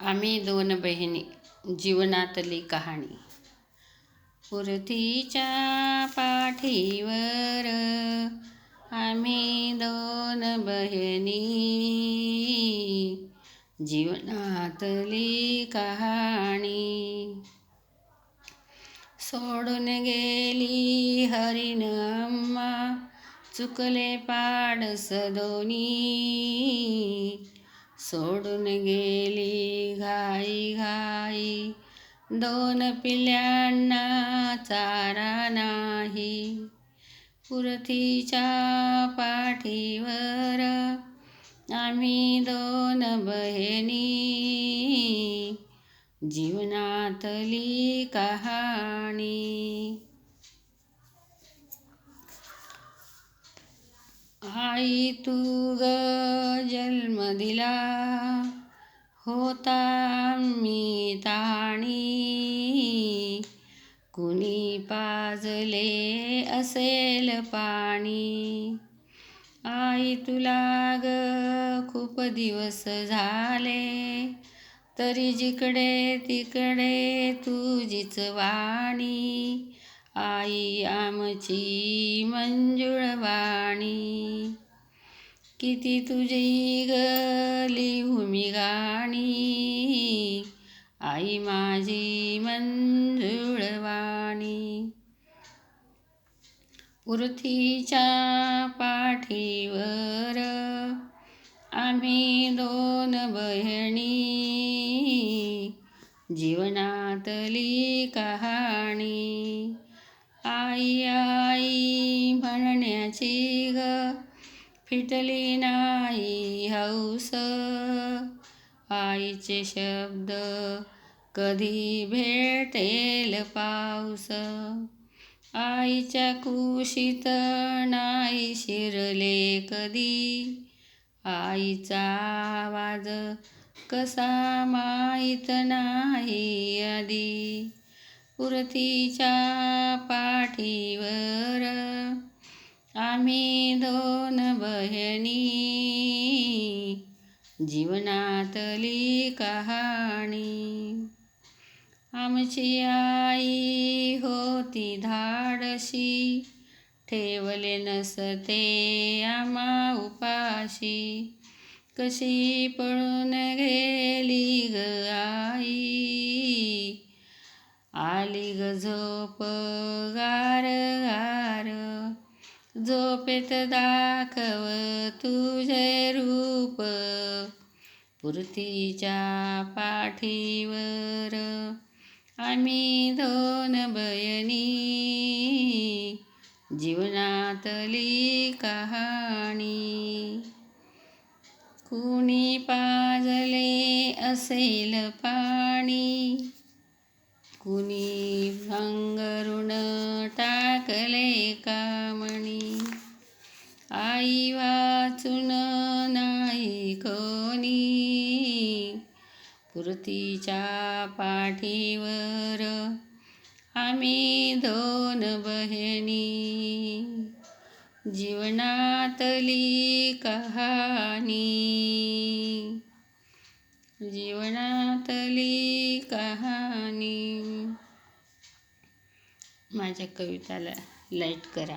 आम्ही दोन बहिणी जीवनातली कहाणी. पुरतीच्या पाठीवर आम्ही दोन बहिणी जीवनातली कहाणी. सोडून गेली हरिण अम्मा चुकले पाडस दोनी सोडून गेली घाई घाई. दोन पिल्यांना चारा नाही. पुरतीच्या पाठीवर आम्ही दोन बहिणी. जीवनातली कहाणी. आई तू ग जन्म दिला होता मी ताणी. कुणी पाजले असेल पाणी? आई तुला ग खूप दिवस झाले. तरी जिकडे तिकडे तुझीच वाणी. आई आमची मंजुळवाणी. किती तुझी गली भूमी गाणी. आई माझी मंजुळवाणी. पृथ्वीच्या पाठीवर आम्ही दोन बहिणी. जीवनातली कहाणी. आई आई म्हणण्याची ग. फिटली नाही हौस. आईचे शब्द कधी भेटेल पाऊस. आईच्या कुशीत नाही शिरले कधी. आईचा आवाज कसा माहीत नाही आधी. पुरतीच्या पाठीवर आम्ही दोन बहिणी. जीवनातली कहाणी. आमची आई होती धाडशी ठेवले नसते आम्हा उपाशी. कशी पळून गेली ग आई? आली ग झोप गार गार. झोपेत दाखव तुझे रूप. पुरतीच्या पाठीवर आम्ही दोन बयनी. जीवनातली कहाणी. कुणी पाजले असेल पाणी. कुणी भांगरुण टाकले कामणी. आई वाचून नाही कोणी. पुरतीच्या पाठीवर आम्ही दोन बहिणी. जीवनातली कहाणी. जीवनातली कहाणी माझ्या कविताला लाइट करा.